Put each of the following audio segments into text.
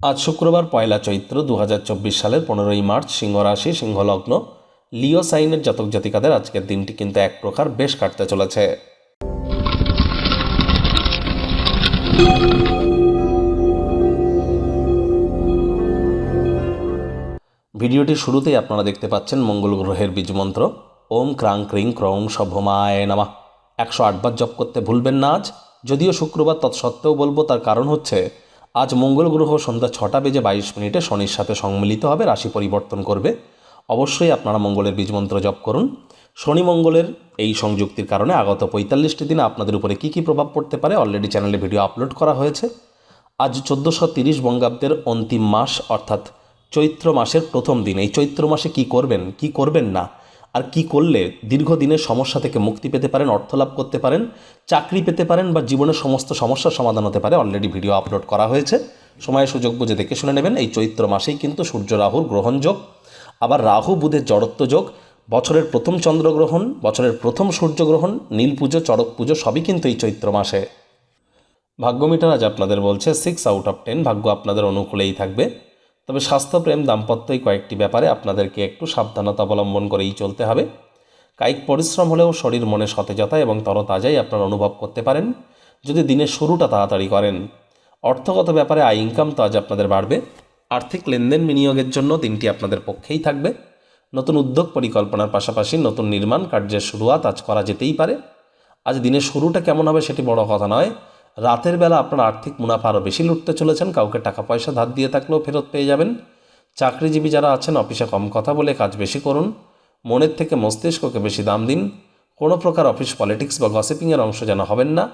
আজ শুক্রবার পয়লা চৈত্র দু হাজার চব্বিশ সালের পনেরোই মার্চ, সিংহ রাশি, সিংহলগ্ন। লিও সাইনের জাতক জাতিকাদের আজকের দিনটি কিন্তু এক প্রকার বেশ কাটতে চলেছে। ভিডিওটি শুরুতেই আপনারা দেখতে পাচ্ছেন মঙ্গল গ্রহের বীজমন্ত্র। ওম ক্রাং ক্রিং ক্রং সভমায় নামা। একশো আটবার জপ করতে ভুলবেন না আজ। যদিও শুক্রবার তৎসত্ত্বেও বলব, তার কারণ হচ্ছে আজ মঙ্গল গ্রহ সন্ধ্যা ছটা বেজে বাইশ মিনিটে শনির সাথে সম্মিলিত হবে, রাশি পরিবর্তন করবে। অবশ্যই আপনারা মঙ্গলের বীজমন্ত্র জপ করুন। শনি মঙ্গলের এই সংযুক্তির কারণে আগত পঁয়তাল্লিশটি দিনে আপনাদের উপরে কী কী প্রভাব পড়তে পারে অলরেডি চ্যানেলে ভিডিও আপলোড করা হয়েছে। আজ চোদ্দোশো তিরিশ বঙ্গাব্দের অন্তিম মাস, অর্থাৎ চৈত্র মাসের প্রথম দিন। এই চৈত্র মাসে কি করবেন কি করবেন না? আর কি করলে দীর্ঘদিনের সমস্যা থেকে মুক্তি পেতে পারেন, অর্থ লাভ করতে পারেন, চাকরি পেতে পারেন বা জীবনের সমস্ত সমস্যার সমাধান হতে পারে অলরেডি ভিডিও আপলোড করা হয়েছে। সময় সুযোগ বুঝে দেখে শুনে নেবেন, এই চৈত্র মাসেই কিন্তু সূর্য রাহুর গ্রহণযোগ আবার রাহু বুধের জড়ত্ব যোগ, বছরের প্রথম চন্দ্রগ্রহণ বছরের প্রথম সূর্যগ্রহণ নীল পুজো, চড়ক পুজো, সবই কিন্তু এই চৈত্র মাসে। ভাগ্য মিটার আজ আপনাদের বলছে সিক্স আউট অফ টেন ভাগ্য আপনাদের অনুকূলেই থাকবে। তবে স্বাস্থ্যপ্রেম দাম্পত্য এই কয়েকটি ব্যাপারে আপনাদেরকে একটু সাবধানতা অবলম্বন করেই চলতে হবে। কায়িক পরিশ্রম হলেও শরীর মনে সতেজতা এবং তরতাজাই আপনারা অনুভব করতে পারেন। যদি দিনের শুরুটা তাড়াতাড়ি করেন, অর্থগত ব্যাপারে আয় ইনকাম তো আজ আপনাদের বাড়বে। আর্থিক লেনদেন বিনিয়োগের জন্য দিনটি আপনাদের পক্ষেই থাকবে। নতুন উদ্যোগ পরিকল্পনার পাশাপাশি নতুন নির্মাণ কার্যের শুরুয়াত আজ করা যেতেই পারে। আজ দিনের শুরুটা কেমন হবে সেটি বড় কথা নয়। রাতের বেলা আপনার আর্থিক মুনাফা আরও বেশি লুটতে চলেছেন, কাউকে টাকা পয়সা ধার দিয়ে থাকলেও ফেরত পেয়ে যাবেন। চাকরিজীবী যারা আছেন, অফিসে কম কথা বলে কাজ বেশি করুন। মনের থেকে মস্তিষ্ককে বেশি দাম দিন। কোনো প্রকার অফিস পলিটিক্স বা গসিপিংয়ের অংশ যেন হবেন না।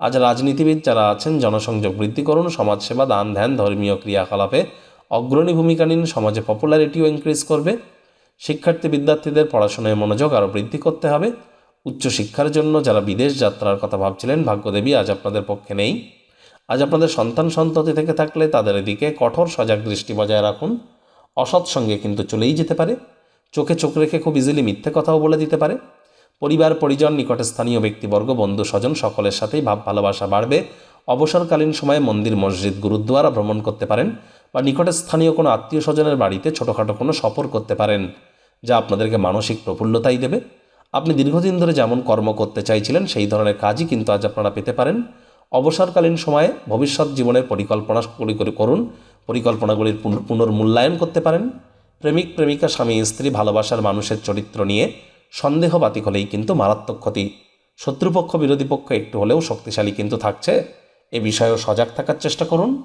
আজ রাজনীতিবিদ যারা আছেন, জনসংযোগ বৃদ্ধি করুন, সমাজসেবা দান, ধ্যান, ধর্মীয় ক্রিয়াকলাপে অগ্রণী ভূমিকা নিন, সমাজে পপুলারিটিও ইনক্রিজ করবে। শিক্ষার্থী বিদ্যার্থীদের পড়াশোনায় মনোযোগ আরও বৃদ্ধি করতে হবে। উচ্চশিক্ষার জন্য যারা বিদেশ যাত্রার কথা ভাবছিলেন, ভাগ্যদেবী আজ আপনাদের পক্ষে নেই। আজ আপনাদের সন্তান সন্ততি থেকে থাকলে তাদের দিকে কঠোর সজাগ দৃষ্টি বজায় রাখুন। অসৎ সঙ্গে কিন্তু চলেই যেতে পারে। চোখে চোখ রেখে খুব ইজিলি মিথ্যে কথাও বলে দিতে পারে। পরিবার, পরিজন, নিকটে স্থানীয় ব্যক্তিবর্গ, বন্ধু, স্বজন সকলের সাথেই ভাব ভালোবাসা বাড়বে। অবসরকালীন সময়ে মন্দির, মসজিদ, গুরুদ্বারা ভ্রমণ করতে পারেন বা নিকটে স্থানীয় কোনো আত্মীয় স্বজনের বাড়িতে ছোটোখাটো কোনো সফর করতে পারেন, যা আপনাদেরকে মানসিক প্রফুল্লতাই দেবে। আপনি দীর্ঘদিন ধরে যেমন কর্ম করতে চাইছিলেন, সেই ধরনের কাজই কিন্তু আজ আপনারা পেতে পারেন। অবসরকালীন সময়ে ভবিষ্যৎ জীবনের পরিকল্পনা করি করে করুন, পরিকল্পনাগুলির পুন- পুনর্মূল্যায়ন করতে পারেন। প্রেমিক, প্রেমিকা, স্বামী, স্ত্রী, ভালোবাসার মানুষের চরিত্র নিয়ে সন্দেহ বাতিক হলেই কিন্তু মারাত্মক ক্ষতি। শত্রুপক্ষ, বিরোধী পক্ষ একটু হলেও শক্তিশালী কিন্তু থাকছে। এ বিষয়েও সজাগ থাকার চেষ্টা করুন।